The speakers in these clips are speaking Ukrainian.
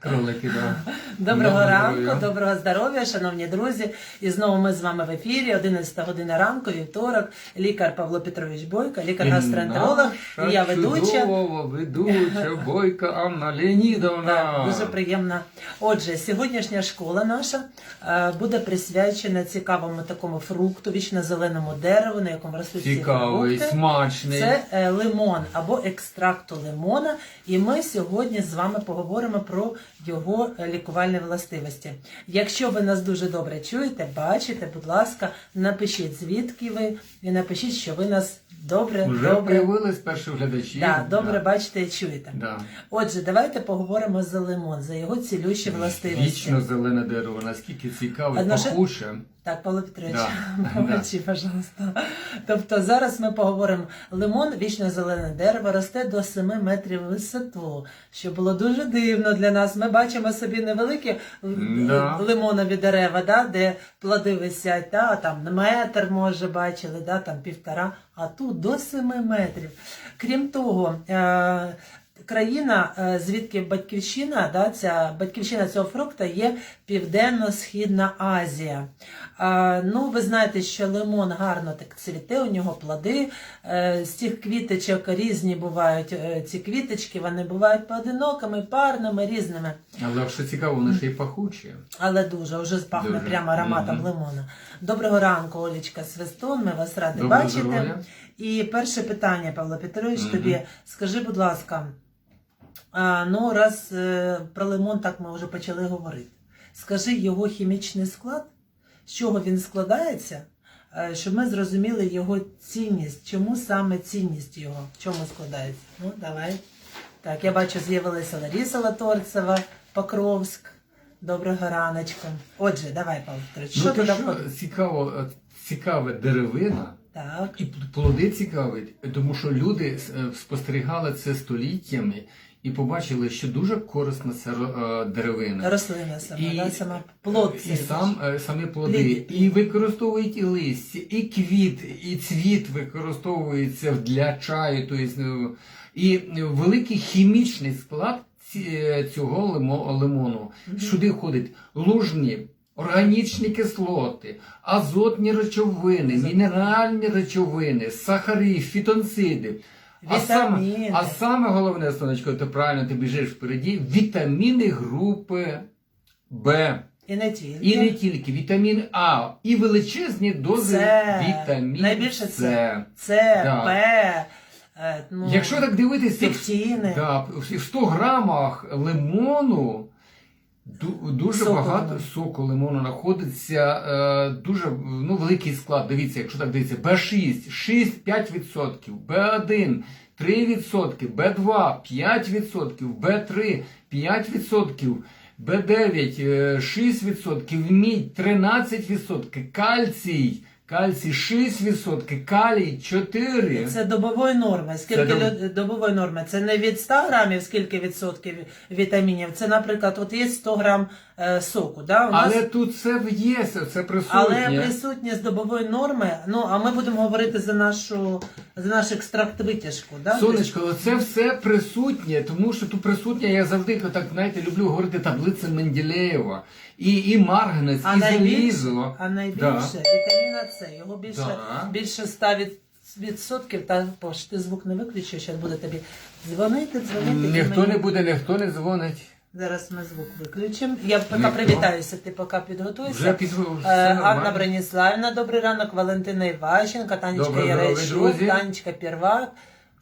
Кролики, да. Доброго Доброго ранку, здоров'я. доброго здоров'я, шановні друзі. І знову ми з вами в ефірі, 11 година ранку, вівторок. Лікар Павло Петрович Бойко, лікар-гастроентеролог. І я ведуча. Чудова ведуча Бойка Анна Леонідовна. Дуже приємно. Отже, сьогоднішня школа наша е, буде присвячена цікавому такому фрукту, вічно-зеленому дереву, на якому ростуть ці Цікавий, фрукти. смачний. Це е, лимон або екстракту лимона. І ми сьогодні з вами поговоримо про його е, лікувальні властивості. Якщо ви нас дуже добре чуєте, бачите, будь ласка, напишіть звідки ви і напишіть, що ви нас добре, Уже добре, перші глядачі. да, добре Да. бачите і чуєте. Да. Отже, давайте поговоримо за лимон, за його цілющі властивості. Вічно зелене дерево, наскільки цікаве, Одно ще- пахуче. Так, Павло Петрович, Да, помовчи, пожалуйста. Тобто зараз ми поговоримо. Лимон, вічно зелене дерево, росте до 7 метрів висоту, що було дуже дивно для нас. Ми бачимо собі невеликі Да. лимонові дерева, да, де плоди висять, да, там метр, може, бачили, да, там півтора, а тут до 7 метрів. Крім того, е- країна, е, звідки батьківщина, да, ця батьківщина цього фрукта є Південно-Східна Азія. А, ну, ви знаєте, що лимон гарно так цвіте, у нього плоди. Е, з цих квіточок різні бувають е, ці квіточки, вони бувають поодинокими, парними, різними. Але що цікаво, вони ще й пахучі. Але дуже вже пахне Дуже. прямо ароматом Мгм. лимона. Доброго ранку, Олічка Свистун. Ми вас раді Доброго бачити. здоров'я. І перше питання, Павло Петрович, Мгм. тобі скажи, будь ласка, а, ну раз е, про лимон так ми вже почали говорити. Скажи його хімічний склад, з чого він складається, е, щоб ми зрозуміли його цінність. Чому саме цінність його? В чому складається? Ну, давай. Так, я бачу, з'явилася Ларіса Латорцева, Покровськ. Доброго раночку. Отже, давай, Павло Петрович, що ну, туди входить? цікаво, е, цікаве деревина. Так. І плоди цікаві, тому що люди спостерігали це століттями і побачили, що дуже корисна е, деревина. Рослина сама, І- да, сама плод. І сам е, самі плоди, Плід. і використовують і листя, і квіт, і цвіт використовується для чаю, тобто, і великий хімічний склад цього лимо- лимону. Мгм. Сюди входять лужні, органічні кислоти, азотні речовини, мінеральні речовини, сахари, фітонциди. А саме, а саме головне, сонечко, ти правильно ти біжиш впереді, вітаміни групи Б. І не тільки. І не тільки вітамін А, і величезні дози Це. Найбільше С. це. Це, Да. П, е, ну, Якщо так дивитися, пектіни. да, в 100 грамах лимону дуже Соку багато лимон. соку лимону знаходиться, е, дуже ну, великий склад. Дивіться, якщо так дивиться, Б6, 6, 5%, Б1, 3%, Б2, 5%, Б3, 5%, Б9, е, 6%, мідь 13%, кальцій, кальцій 6%, калій 4%. Це добової норми. Скільки Це доб- добової норми? Це не від 100 грамів, скільки відсотків вітамінів. Це, наприклад, от є 100 грам е, соку. Да? У нас... Але тут все є, це присутнє. Але присутність добової норми, ну а ми будемо говорити за нашу за наш екстракт витяжку. Да? Сонечко, це все присутнє, тому що тут присутнє, я завжди так знаєте, люблю говорити таблиця Менделєєва. І, і марганець, А і найбільше, залізо. а найбільше Да. вітаміна С. Його більше, Да. більше 100 від, відсотків. Та Пош, ти звук не виключив, зараз буде тобі дзвонити, дзвонити. і Ніхто мені- не буде, ніхто не дзвонить. Зараз ми звук виключимо. Я поки привітаюся, ти поки підготуйся. Е, Анна нормально. Броніславівна, добрий ранок, Валентина Іващенка, Танечка Ярещук. Танечка Первак.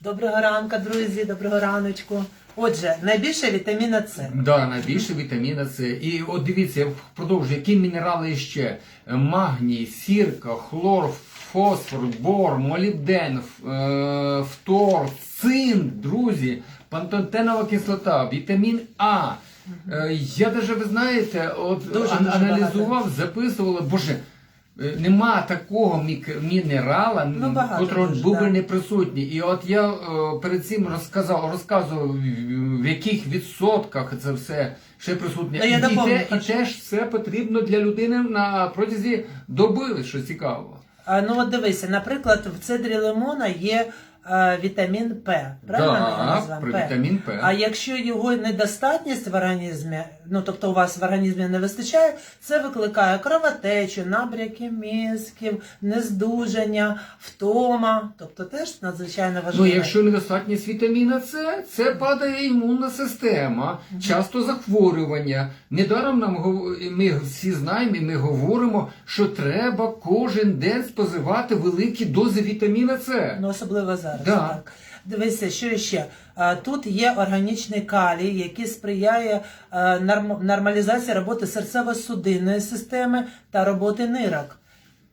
Доброго ранку, друзі, доброго раночку. Отже, найбільше вітаміна С. Да, найбільше вітаміна С. І от дивіться, я продовжую, які мінерали ще: магній, сірка, хлор, фосфор, бор, молібден, е, фтор, цинк, друзі, пантотенова кислота, вітамін А. Е, Я даже, ви знаєте, от Дуже, ан- дуже аналізував, записував, боже. е, Нема такого мік- мінерала, Ну, багато дуже, був би да. не присутній. І от я е, перед цим розказав, розказував, в- в яких відсотках це все ще присутнє. Ну, я і, доповню, те, і хочу. теж все потрібно для людини на протязі доби, що цікаво. А, ну от дивися, наприклад, в цедрі лимона є е, вітамін П. Правильно ми його Да, про П. вітамін П. А якщо його недостатність в організмі, ну тобто у вас в організмі не вистачає, це викликає кровотечу, набряки мізків, нездужання, втома. Тобто теж надзвичайно важливо. Ну, якщо недостатність вітаміна С, це падає імунна система, часто захворювання. Недаром нам ми всі знаємо, і ми говоримо, що треба кожен день споживати великі дози вітаміна С. Ну, особливо зараз. Да. Так. Дивися, що ще? Тут є органічний калій, який сприяє нормалізації роботи серцево-судинної системи та роботи нирок.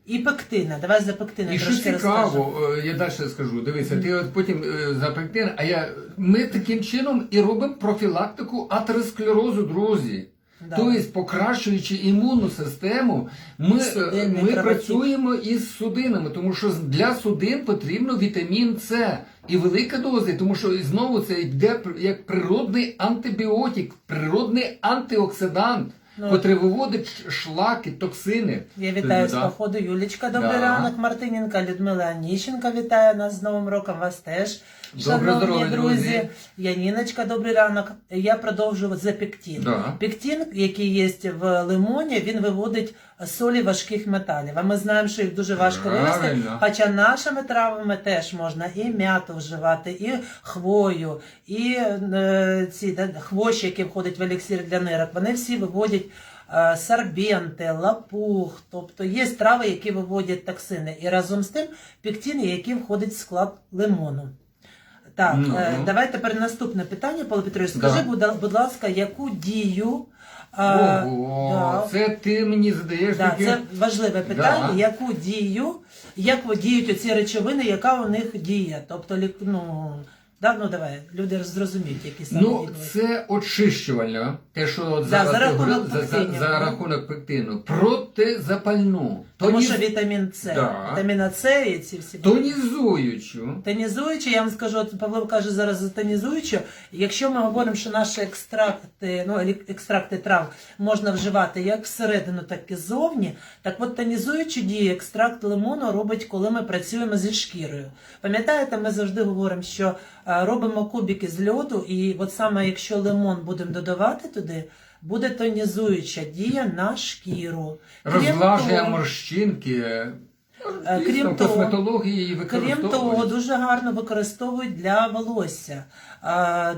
І пектина. Давай за пектина І що трошки цікаво, е, я далі скажу, дивися, ти от потім е, за пектин, а я ми таким чином і робимо профілактику атеросклерозу, друзі. Да. Тобто, покращуючи імунну систему, ми, Судинний ми кровотік. працюємо із судинами, тому що для судин потрібно вітамін С і велика доза, тому що знову це йде пр- як природний антибіотик, природний антиоксидант, Ну, котрий виводить шлаки, токсини. Я вітаю з Да. походу Юлічка. Добрий Да. ранок, Мартиненка, Людмила Аніщенка вітає нас з Новим роком. Вас теж. Шановні друзі, друзі. Яніночка, добрий ранок. Я продовжую за пектин. Да. Пектин, який є в лимоні, він виводить солі важких металів. А ми знаємо, що їх дуже важко вивести. Правильно. Хоча нашими травами теж можна і м'яту вживати, і хвою, і е, ці да, хвощі, які входять в еліксир для нирок. Вони всі виводять е, сорбенти, лапух. Тобто є трави, які виводять токсини. І разом з тим пектин, який входить в склад лимону. Так, Ну. е, давай тепер наступне питання, Павло Петрович. Скажи, Да. будь, ласка, яку дію. е, Ого, да, це ти мені задаєш Да, таке. це важливе питання, Да. яку дію, як діють оці речовини, яка у них дія. Тобто, ну, да, ну давай, люди зрозуміють, які саме Ну, це очищувальне, те, що от Да, зараз за ти рахунок за, за, пектинів, за рахунок пектину. Протизапальну, Тому тоні- що вітамін С, Да. вітаміна С і ці всі. тонізуючу. Тонізуючи, я вам скажу, от Павло каже зараз за тонізуючу. Якщо ми говоримо, що наші екстракти, ну елі- екстракти трав можна вживати як всередину, так і ззовні, так от тонізуючу дію екстракт лимону робить, коли ми працюємо зі шкірою. Пам'ятаєте, ми завжди говоримо, що е, робимо кубики з льоду, і от саме якщо лимон будемо додавати туди. Буде тонізуюча дія на шкіру. Розглажує морщинки. Е, крім того- Крім того, дуже гарно використовують для волосся.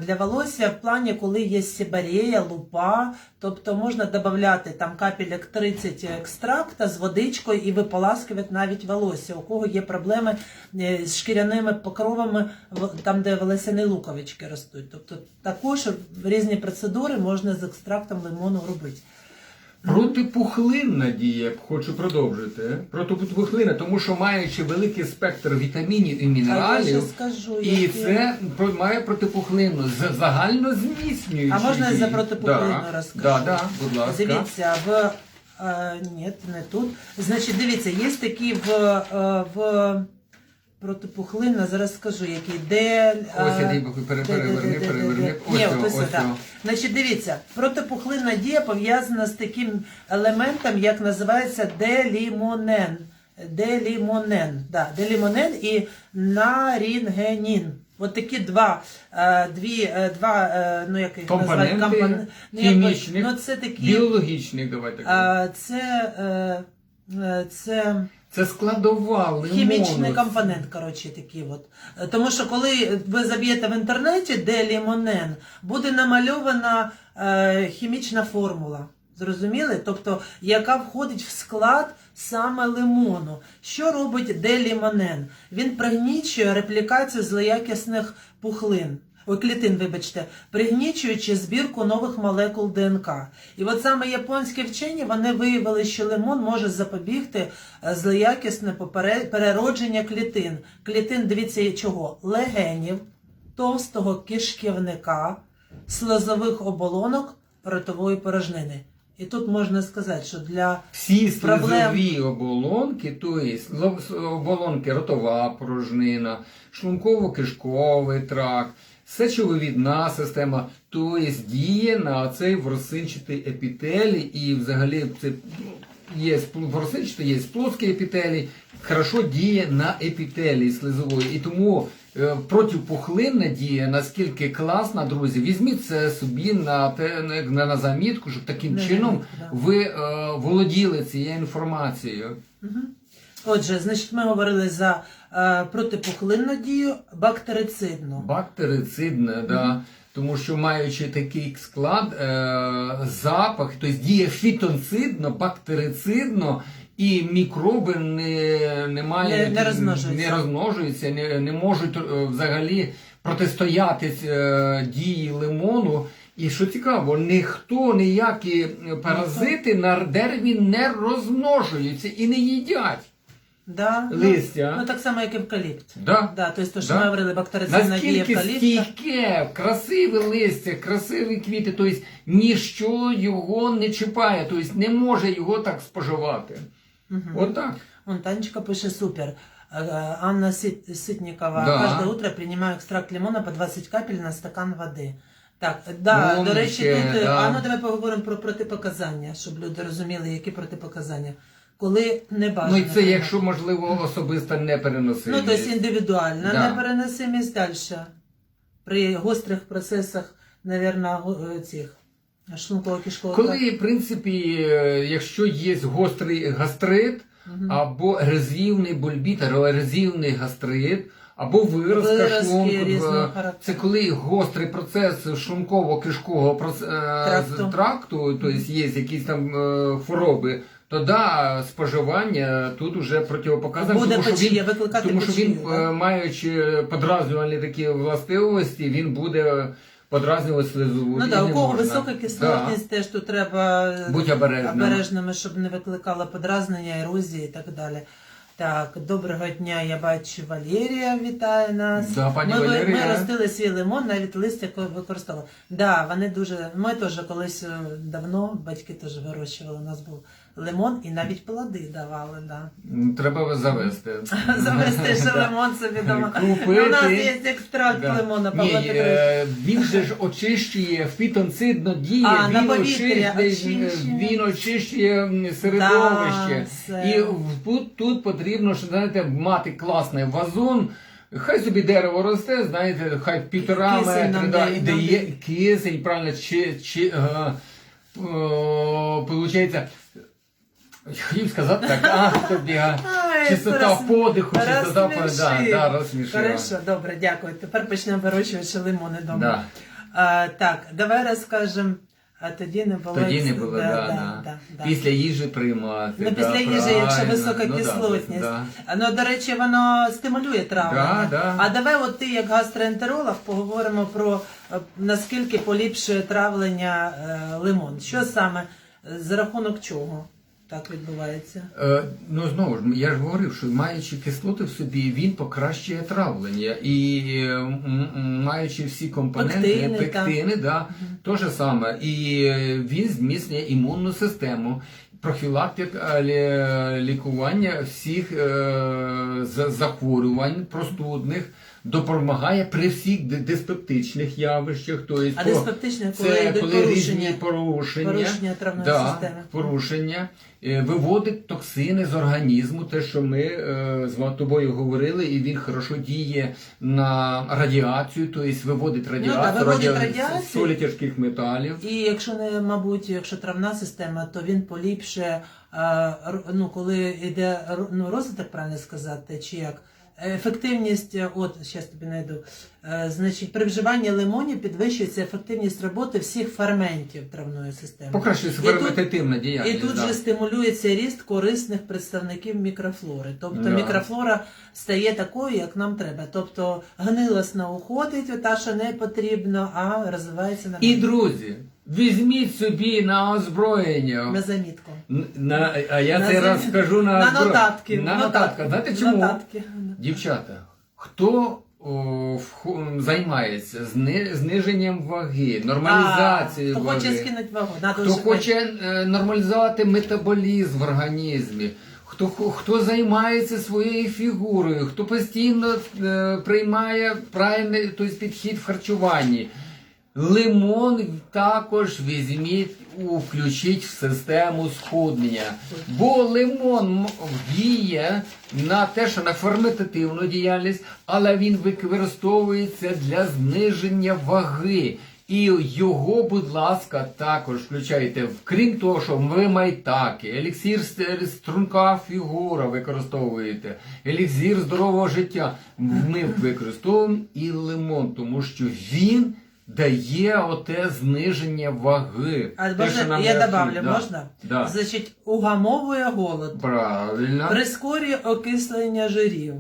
Для волосся в плані, коли є сібарея, лупа, тобто можна додати там капелек 30 екстракта з водичкою і виполаскувати навіть волосся. У кого є проблеми е, з шкіряними покровами, там, де волосяні луковички ростуть. Тобто також різні процедури можна з екстрактом лимону робити. Протипухлинна дія, хочу продовжити. Протипухлинна, тому що маючи великий спектр вітамінів і А мінералів, скажу, і які- це має протипухлинну, загально зміцнюючу. А можна я за дію. протипухлинну да. розкажу? Да, да, будь ласка. Дивіться, в е, ні, не тут. Значить, дивіться, є такі в, е, в протипухлинна, зараз скажу, який де. Ось я е, де- переверни, переверни. Ось Ні, ось ось так. Значить, дивіться, протипухлинна дія пов'язана з таким елементом, як називається делімонен. Делімонен. Да, делімонен і нарінгенін. От такі два, е, дві, е, два, е, ну як їх називають, Компоненти компон- ну, хімічних, ну, це такі, біологічних, давайте. це, е, е, це Це складова лимону. хімічний компонент, коротше, такий от. Тому що коли ви заб'єте в інтернеті, де лімонен, буде намальована е, хімічна формула. Зрозуміли? Тобто, яка входить в склад саме лимону. Що робить делімонен? Він пригнічує реплікацію злоякісних пухлин. Ой, клітин, вибачте, пригнічуючи збірку нових молекул ДНК. І от саме японські вчені вони виявили, що лимон може запобігти е, злоякісне переродження клітин. Клітин, дивіться, чого? Легенів, товстого кишківника, слезових оболонок, ротової порожнини. І тут можна сказати, що для Всі Проблем. слизові оболонки, тобто оболонки ротова порожнина, шлунково-кишковий тракт, сечовивідна система, тобто діє на цей ворсинчатий епітелій і взагалі це є спло- ворсинчатий, є плоский епітелій, хорошо діє на епітелій слизової. І тому протипухлинна дія, наскільки класна, друзі, візьміть це собі на, те- на, на замітку, щоб таким На чином замітку, да. ви е, володіли цією інформацією. Отже, значить, ми говорили за е, протипухлинну дію, бактерицидну. Бактерицидне, да. Тому що маючи такий склад, е, запах, тобто діє фітонцидно, бактерицидно, і мікроби не, не, мають, Не- не розмножуються. не розмножуються, не, не можуть е, взагалі протистояти е, дії лимону. І що цікаво, ніхто, ніякі паразити на дереві не розмножуються і не їдять. Да? Ну, Листя. Ну, так само, як евкаліпт. Да? Да, тобто, то, що Да. ми говорили, бактерицидна дія евкаліпта. стійке, красиве листя, красиві квіти, тобто ніщо його не чіпає, тобто не може його так споживати. Отак. Вон Танечка пише супер. Э, э, Анна Сит- Ситникова. Да. Каждое утро принимаю экстракт лимона по 20 капель на стакан води. Так, да, Ну, до речі, ще, тут е, да. а ну давай поговоримо про протипоказання, щоб люди розуміли, які протипоказання. Коли не бажано. Ну і це якщо можливо особисто не Ну, переносити. тобто індивідуальна Да. непереносимість далі. При гострих процесах, навірно, цих шлунково-кишкових. Коли, в принципі, е, якщо є гострий гастрит, або резивний бульбіт, або резивний гастрит, або виразка Виразки шлунку, це коли гострий процес шлунково-кишкового е, Тракту. тракту, тобто є якісь там е, хвороби, то да, споживання тут уже противопоказано, тому що він, тому що він, маючи подразнювальні такі властивості, він буде подразнювати слизову. Ну так, у кого висока кислотність, теж тут треба е, Будь обережним. обережними, щоб не викликало подразнення, ерозії і так далі. Так, доброго дня, я бачу Валерія вітає нас. Да, пані ми, Валерія. ми ростили свій лимон, навіть листя використовували. Да, вони дуже. Ми теж колись е, давно, батьки теж вирощували. У нас був лимон і навіть плоди давали. Да. Треба завести. Завести ще лимон собі дома. Ну, У нас є екстракт Да. лимона, Ні, Павло Петрович. е, він же ж очищує фітонцидно діє, А, він, повітря очищує, очищує. він очищує середовище. Да. І тут, тут потрібно що, знаєте, мати класний вазон. Хай собі дерево росте, знаєте, хай півтора метри, да, і дає кисень, правильно, чи, чи, е, о, получається, хотів сказати так, а, тобі, а, чистота розсмі- подиху, чистота по- да, да, розсмішила. Хорошо, добре, дякую. Тепер почнемо вирощувати лимони вдома. Да. А, так, давай розкажемо. А тоді не було. Тоді не було, да, да, да, да. да, да. Після їжі приймати. Ну, да, після їжі, якщо правильно. висока Ну, да, кислотність. да. А, Ну, до речі, воно стимулює травлення. Да, да. А давай, от ти, як гастроентеролог, поговоримо про е, наскільки поліпшує травлення е, лимон. Що саме, е, за рахунок чого так відбувається? Е, ну знову ж я ж говорив, що маючи кислоти в собі, він покращує травлення. І е, маючи всі компоненти, Пектини, да, то же саме. І е, він зміцнює імунну систему. Профілактика лі- лікування всіх е, захворювань простудних допомагає при всіх диспептичних явищах. Тобто, А диспептичне, коли це коли порушення, різні порушення, порушення травної да, системи. порушення е, виводить токсини з організму, те, що ми е, з тобою говорили, і він хорошо діє на радіацію, тобто виводить радіацію, Ну виводить радіа- радіацію. солі тяжких металів. І якщо не, мабуть, якщо травна система, то він поліпшує, е, ну, коли йде ну, розвиток, правильно сказати, чи як. Ефективність, е, от зараз тобі знайду. Е, значить, при вживанні лимонів підвищується ефективність роботи всіх ферментів травної системи. Покращує І тут- І тут да. же стимулюється ріст корисних представників мікрофлори. Тобто Да. мікрофлора стає такою, як нам треба. Тобто гнилосна уходить, та, що не потрібно, а розвивається нормально. І друзі, візьміть собі на озброєння. На замітку. На, а я На цей зам- раз скажу на, на озбро- нотатки. На нотатки. Знаєте чому? Нотатки. Дівчата, хто займається зни- зниженням ваги, нормалізацією А, Хто хоче скинути вагу. Надо хто хоче е, нормалізувати метаболізм в організмі, хто, хто займається своєю фігурою, хто постійно е, приймає правильний тобто, підхід в харчуванні. Лимон також візьміть включити в систему схуднення. Бо лимон діє на те, що на ферментативну діяльність, але він використовується для зниження ваги. І його, будь ласка, також включайте. Крім того, що ви майтаки, еліксір струнка фігура використовуєте, еліксір здорового життя. Ми використовуємо і лимон, тому що він дає оте зниження ваги. А Те, що можна, нам я необхідно. добавлю, Да. можна? Да. Значить, угамовує голод. Правильно. Прискорює окислення жирів.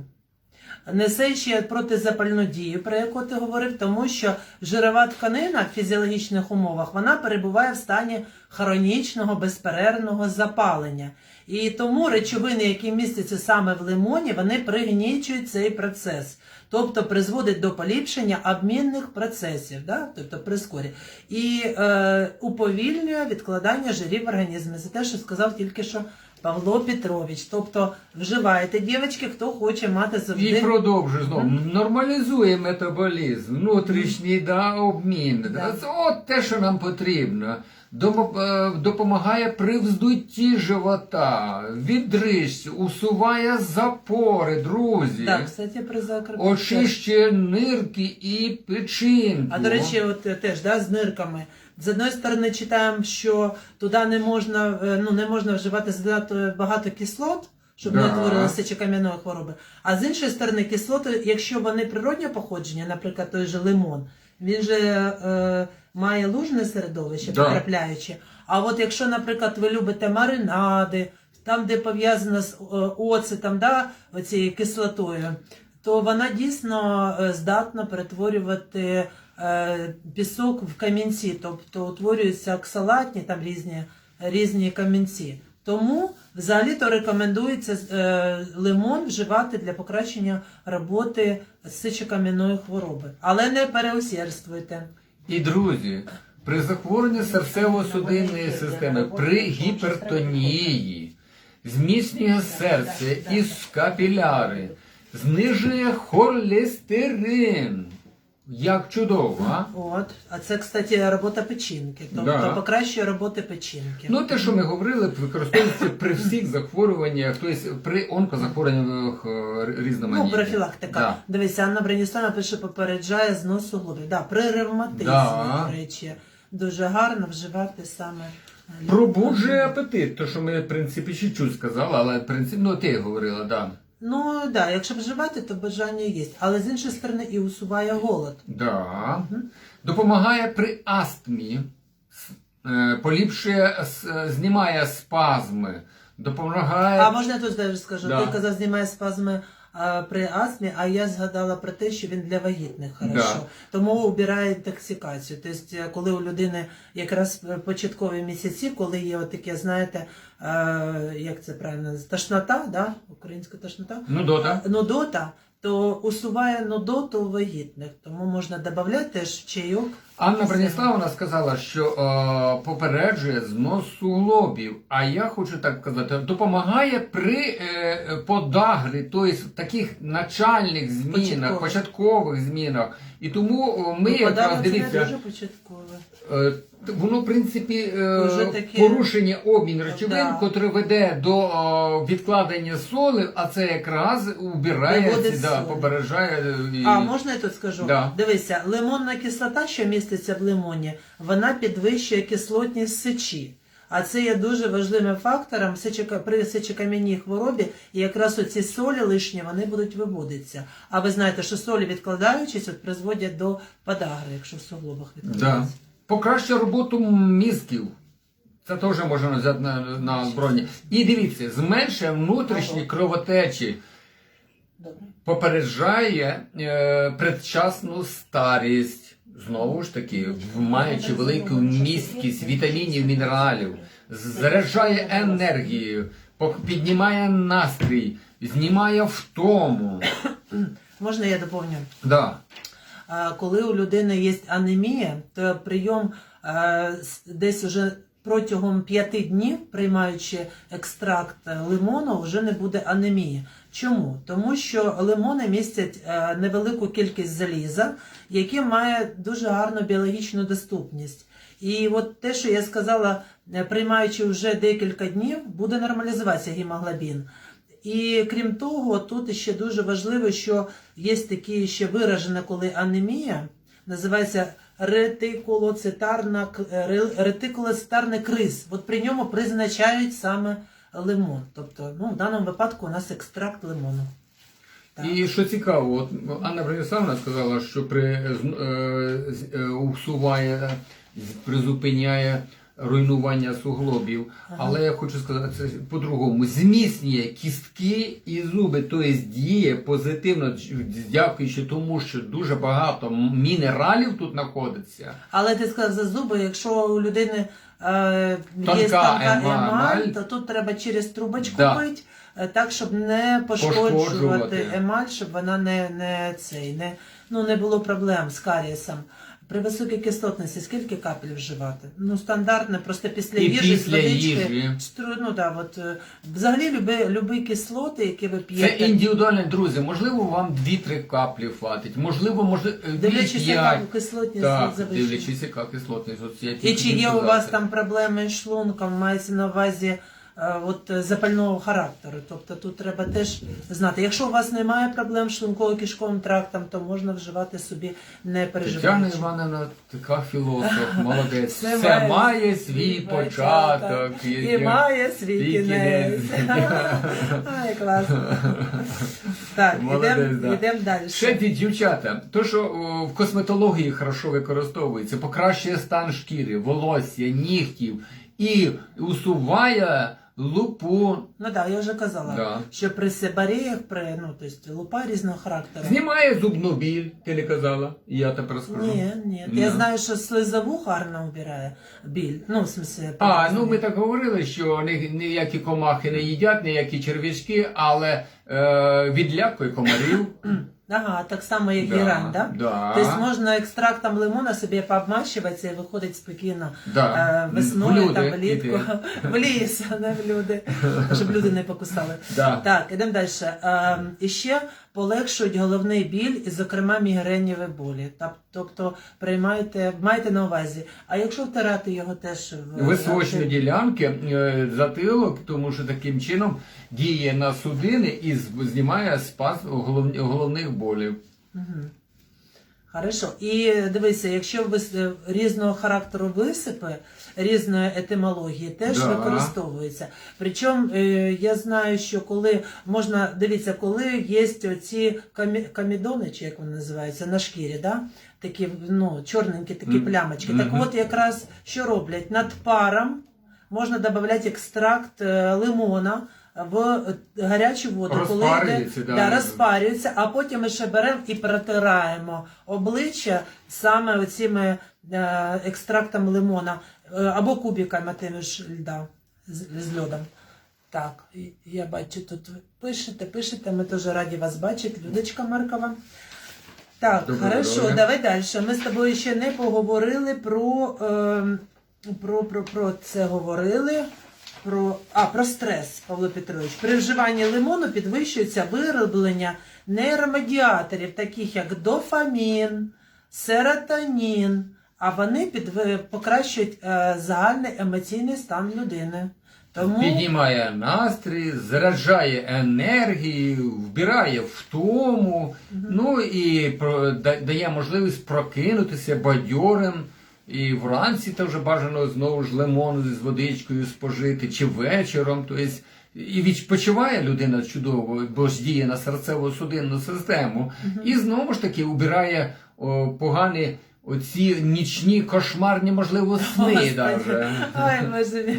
Несе ще протизапальну дію, про яку ти говорив, тому що жирова тканина в фізіологічних умовах вона перебуває в стані хронічного безперервного запалення. І тому речовини, які містяться саме в лимоні, вони пригнічують цей процес. Тобто призводить до поліпшення обмінних процесів, да? тобто прискорює. І е, уповільнює відкладання жирів в організмі. Це те, що сказав тільки що Павло Петрович. Тобто вживайте, дівчатки, хто хоче мати І завжди. продовжує знову. Нормалізує метаболізм, внутрішній да, обмін. Да. Це от те, що нам потрібно. Е, Допомагає при вздутті живота, відрижці, усуває запори, друзі. Так, кстати, при закрепі. Очищує нирки і печінку. А до речі, от е, теж да, з нирками. З одної сторони читаємо, що туди не можна, е, ну, не можна вживати багато кислот, щоб не Да. утворилися сечокам'яної хвороби. А з іншої сторони, кислоти, якщо вони природнього походження, наприклад, той же лимон, він же е, має лужне середовище, Да. потрапляючи. А от якщо, наприклад, ви любите маринади, там, де пов'язано з е, оцетом, да, оцією кислотою, то вона дійсно е, здатна перетворювати е, пісок в камінці, тобто утворюються оксалатні там різні, різні камінці. Тому взагалі-то рекомендується лимон вживати для покращення роботи сечокам'яної хвороби. Але не переусердствуйте. І друзі, при захворюванні серцево-судинної системи, при гіпертонії, зміцнює серце і капіляри, знижує холестерин. Як чудово, а? От. А це, кстати, робота печінки. Тобто Да. покращує роботи печінки. Ну, те, що ми говорили, використовується при всіх захворюваннях, тобто при онкозахворюваннях е, різноманітних. Ну, профілактика. Да. Дивися, Анна Бреніслава пише, попереджає знос суглобів. Да, при ревматизмі, Да. до речі, дуже гарно вживати саме. е, Пробуджує апетит, то що ми, в принципі, чуть-чуть сказали, але в принципі, ну ти говорила, да. Ну так, да, якщо вживати, то бажання є. Але з іншої сторони і усуває голод. Да. Допомагає при астмі, е, поліпшує, знімає спазми, допомагає. А можна я тут скажу? Да. Ти казав, знімає спазми при астмі, а я згадала про те, що він для вагітних хорошо. Да. Тому убирає інтоксикацію. Тобто, е, коли у людини якраз початкові місяці, коли є таке, знаєте, е, як це правильно, тошнота, да? українська тошнота, Ну, дота. нудота, то усуває нудоту у вагітних. Тому можна додати теж в чайок. Анна Броніславовна сказала, що е, попереджує знос суглобів. А я хочу так казати, допомагає при е, подагрі, тобто таких начальних змінах, Початкових. початкових змінах. І тому е, ми якраз це дивіться. дуже початкове. Е, т- Воно, в принципі, е, Уже таке- порушення обмін речовин, Да. котре веде до е, відкладення соли, а це якраз убирає, Виводить ці, да, солі. попереджає. е, І... А можна я тут скажу? Да. Дивися, лимонна кислота, що міститься в лимоні, вона підвищує кислотність сечі. А це є дуже важливим фактором при сечокам'яній хворобі, і якраз оці солі лишні вони будуть виводитися. А ви знаєте, що солі відкладаючись, от призводять до подагри, якщо в суглобах Да. відкладаються. Покращує роботу мізків. Це теж можна взяти на, на озброєння. І дивіться, зменшує внутрішні кровотечі, Добре. попереджає е, предчасну старість. Знову ж таки, маючи велику місткість вітамінів, мінералів, заряджає енергію, піднімає настрій, знімає втому. Можна я доповню? Да. Коли у людини є анемія, то прийом десь уже протягом 5 днів, приймаючи екстракт лимону, вже не буде анемії. Чому? Тому що лимони містять е, невелику кількість заліза, яке має дуже гарну біологічну доступність. І от те, що я сказала, е, приймаючи вже декілька днів, буде нормалізуватися гемоглобін. І крім того, тут ще дуже важливо, що є такі ще виражена, коли анемія, називається ретикулоцитарна е, ретикулоцитарний криз. От при ньому призначають саме лимон. Тобто, ну, в даному випадку у нас екстракт лимону. Так. І що цікаво, от Анна Брониславна сказала, що при е, е, усуває, призупиняє руйнування суглобів. Але я хочу сказати це по-другому. Зміцнює кістки і зуби, тобто діє позитивно, дякуючи тому, що дуже багато мінералів тут знаходиться. Але ти сказав за зуби, якщо у людини е, Тонка є емаль. емаль, то тут треба через трубочку Да. пити, е, так, щоб не пошкоджувати Пошкоджувати. емаль, щоб вона не, не, цей, не, ну, не було проблем з карієсом. При високій кислотності скільки капель вживати? Ну, стандартне, просто після І їжі після з водички. їжі. стру- Ну, да, от, е, взагалі любі, любі кислоти, які ви Це п'єте. індивідуально, друзі. Можливо, вам 2-3 каплі хватить, можливо, може Дивлячись, 5. яка кислотність Так, завищена. дивлячись, яка кислотність. От я І тільки чи є у вас сказати. там проблеми з шлунком, мається на увазі е, от, е, запального характеру? Тобто тут треба теж знати. Якщо у вас немає проблем з шлунково-кишковим трактом, то можна вживати собі не Тетяна переживаючи. Івановна така філософ, молодець. Все Все, має має свій свій початок. початок. І має свій кінець. Ай, класно. Так, ідемо да. ідем далі. Ще ті дівчата, то що о, в косметології хорошо використовується, покращує стан шкіри, волосся, нігтів і усуває лупу, Ну так, я вже казала, Да. що при сибареях, при ну, тобто, лупа різного характеру. знімає зубну біль, ти не казала, і я тепер скажу. Ні, ні. Я знаю, що слизову гарно убирає біль. Ну, в смысле, А, ну ми так говорили, що ні- ніякі комахи не їдять, ніякі черв'ячки, але е, відлякує комарів. Ага, так само, як Да, герань, да? да. Тобто можна екстрактом лимона собі пообмащуватися і виходить спокійно Да. е, весною, В там, влітку, іти. в ліс, не в люди, щоб люди не покусали. Да. Так, ідемо далі. Е, і ще полегшують головний біль, і, зокрема, мігренєві болі. Тобто приймайте, майте на увазі. А якщо втирати його теж в Височні ділянки, е, затилок, тому що таким чином діє на судини і знімає спас головних болів. Мгм. Хорошо. І дивися, якщо ви різного характеру висипи, різної етимології теж Да. використовуються. Причому е, я знаю, що коли можна, дивіться, коли є оці камідони, чи як вони називаються, на шкірі, да? такі ну, чорненькі такі плямочки. Так от якраз що роблять? Над паром можна додати екстракт е, лимона. В гарячу воду, коли йде, да. да, розпарюється, а потім ми ще беремо і протираємо обличчя саме оціми екстрактом лимона е, або кубиками тими ж льда з, з льодом. Так, я бачу, тут пишете, пишете, ми дуже раді вас бачити, Людочка Маркова. Так, хорошо, давай далі. Ми з тобою ще не поговорили про, е, про, про, про це говорили. Про, а, про стрес, Павло Петрович. При вживанні лимону підвищується вироблення нейромедіаторів, таких як дофамін, серотонін, а вони підв... покращують е, загальний емоційний стан людини. Тому Піднімає настрій, заряджає енергію, вбирає втому, ну і про- да- дає можливість прокинутися бадьорим. І вранці то вже бажано знову ж лимон з водичкою спожити, чи вечором. Тобто, і відпочиває людина чудово, бо ж діє на серцево-судинну систему. І знову ж таки убирає о, погані оці нічні кошмарні, можливо, сни. Даже. Ай, може.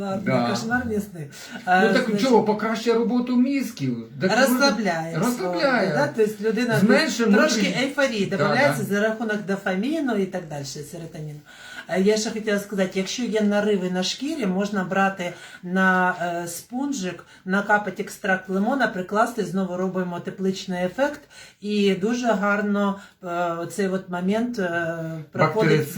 Ладно, Да. кошмарні сни. Ну Е, так значить, чого, покращує роботу мізків. Так Розслабляє. Розслабляє. Да? Тобто людина Зменшує трошки внутрішній- ейфорії Да, да. за рахунок дофаміну і так далі, серотоніну. Е, Я ще хотіла сказати, якщо є нариви на шкірі, можна брати на е, спунжик, накапати екстракт лимона, прикласти, знову робимо тепличний ефект, і дуже гарно е, цей от момент проходить.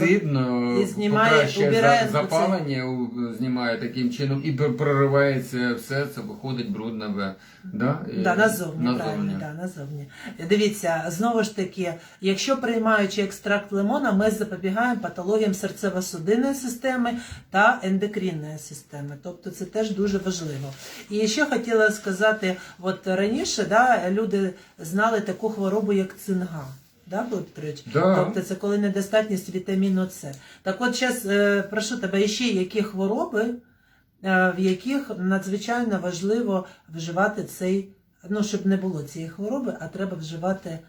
І знімає, убирає запалення, знімає таким чином і проривається все, це виходить брудне. Да? Да, назовні, назовні. правильно, да, назовні. Дивіться, знову ж таки, якщо приймаючи екстракт лимона, ми запобігаємо патологіям серцево-судинної системи та ендокринної системи. Тобто це теж дуже важливо. І ще хотіла сказати, от раніше да, люди знали таку хворобу, як цинга. Да? Да. Тобто це коли недостатність вітаміну С. Так от зараз прошу тебе, ще які хвороби, е, в яких надзвичайно важливо вживати цей, ну щоб не було цієї хвороби, а треба вживати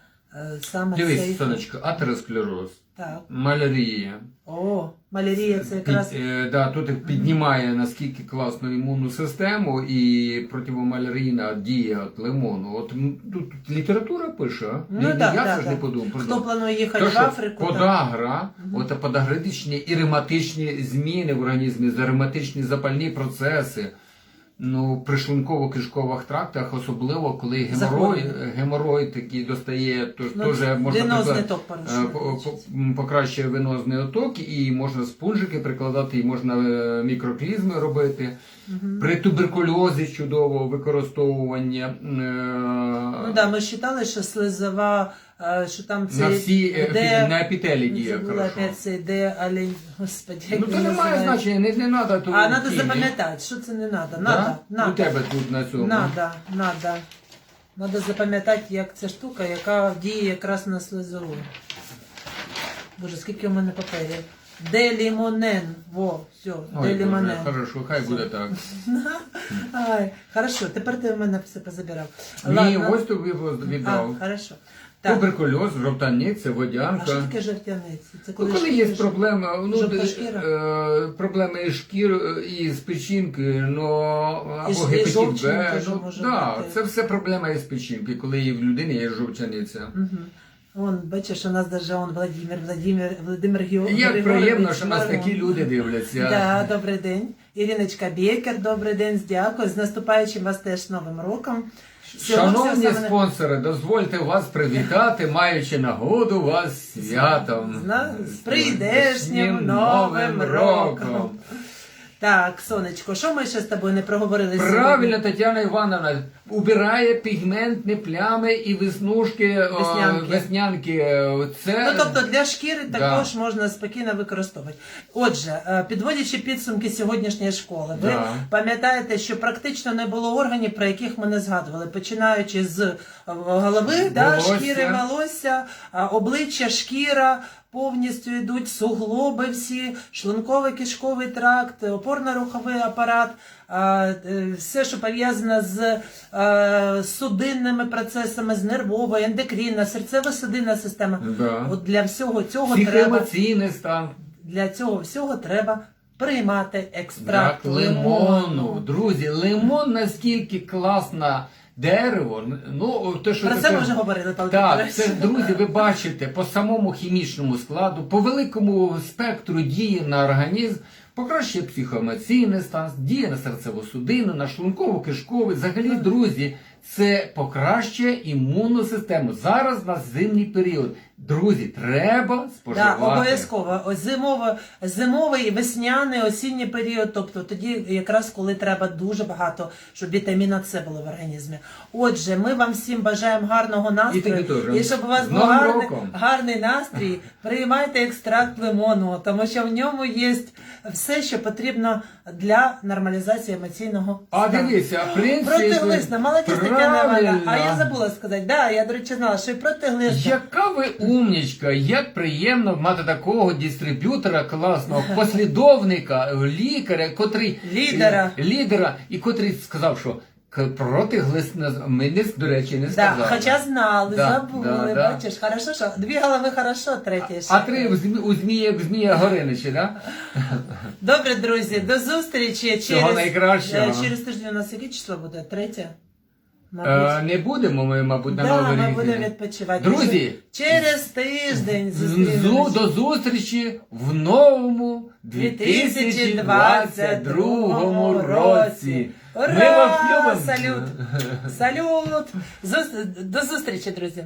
саме саме цей. Сонечко, атеросклероз, Так. малярія. О, малярія це якраз. Під, е, да, тут піднімає наскільки класно імунну систему і противомалярійна дія от лимону. От тут література пише. Ну, Не- да, я це ж не подумав. Хто планує їхати в Африку? подагра, Мгм. от подагритичні і ревматичні зміни в організмі, за ревматичні запальні процеси. Ну, при шлунково-кишкових трактах, особливо коли геморой, геморой такий достає, то Ну, теж можна ток е, покращує венозний оток, і можна спунжики прикладати, і можна е, мікроклізми робити. Мгм. При туберкульозі чудово використовування. е, Ну да, ми вважали, що слизова, що там це на всі е, де... на епітелі діє це де олень, господи, як Ну то немає значення, не, не треба тут. А, треба запам'ятати, що це не треба. Да? Надо, надо. У тебе тут на цьому. Надо, надо. Надо запам'ятати, як ця штука, яка діє якраз на слизову. Боже, скільки у мене паперів. Делімонен. Во, все, делімонен. Хорошо, хай буде так. Ай, хорошо, тепер ти в мене все позабирав. Ні, Ладно. ось тобі А, хорошо. Так. Туберкульоз, жовтаниця, А що водянка. таке жовтяниці? Це Ну, коли є шкіра- проблема, ну, е, проблеми із шкір і з печінки, ну, або гепатит Б, ну, да, це все проблема із печінки, коли і в людини є жовчаниця. Угу. Вон, бачиш, у нас даже он Владимир, Владимир, Владимир Гео- Як приємно, що нас такі люди дивляться. Да, добрий день. Іриночка Бєкер, добрий день, дякую. З наступаючим вас теж Новим роком. Шановні спонсори, дозвольте вас привітати, маючи нагоду вас святом. З прийдешнім Новим роком. Так, сонечко, що ми ще з тобою не проговорили Правильно, Тетяна Івановна убирає пігментні плями і веснушки, о, Веснянки. веснянки. Це Ну, тобто для шкіри Да. також можна спокійно використовувати. Отже, е, підводячи підсумки сьогоднішньої школи, ви Да. пам'ятаєте, що практично не було органів, про яких ми не згадували, починаючи з е, голови, да, Волосся. шкіри, волосся, обличчя, шкіра. Повністю йдуть суглоби всі, шлунково-кишковий тракт, опорно-руховий апарат, е, все, що пов'язано з е, судинними процесами, з нервовою, ендокринна, серцево-судинна система. Да. От для всього цього треба стан. для цього всього треба приймати екстракт Тракт лимону. Друзі, лимон настільки класне дерево. Ну, те, що Про це ми вже говорили, Павло Так, це друзі, ви бачите по самому хімічному складу, по великому спектру дії на організм, покращує психоемоційний стан, діє на серцево-судинну, на шлунково-кишковий. Взагалі, друзі, це покращує імунну систему. Зараз у нас зимній період. Друзі, треба Да, споживати. обов'язково. Зимово, зимовий, весняний, осінній період, тобто тоді якраз коли треба дуже багато, щоб вітаміна С було в організмі. Отже, ми вам всім бажаємо гарного настрою. І тобі. І щоб у вас був гарний, гарний настрій, приймайте екстракт лимону, тому що в ньому є все, що потрібно для нормалізації емоційного А стану. дивися, в принципі, Протиглисна, молодець Тетяна Івановна. А я забула сказати, да, я, до речі, знала, що і протиглисна. Яка ви умнічка, як приємно мати такого дистриб'ютора класного, послідовника, лікаря, котрий Лідера. лідера, і котрий сказав, що к- проти глисне ми не до речі не Да, сказали. хоча знали, Да, забули, да, да. бачиш, хорошо, що дві голови хорошо, третя ще. А три у змі- у змія, як змія Гориничі, да? Добре, друзі, до зустрічі через, найкращого. е, через тиждень у нас яке число буде? Третє? Мабуть, не будемо ми, мабуть, на да, новий ми рік. будемо відпочивати. Друзі, через тиждень Зу- зустрінемось. до зустрічі в новому 2022 році. Ура! Ми вас любимо. Салют! Салют! Зус- До зустрічі, друзі!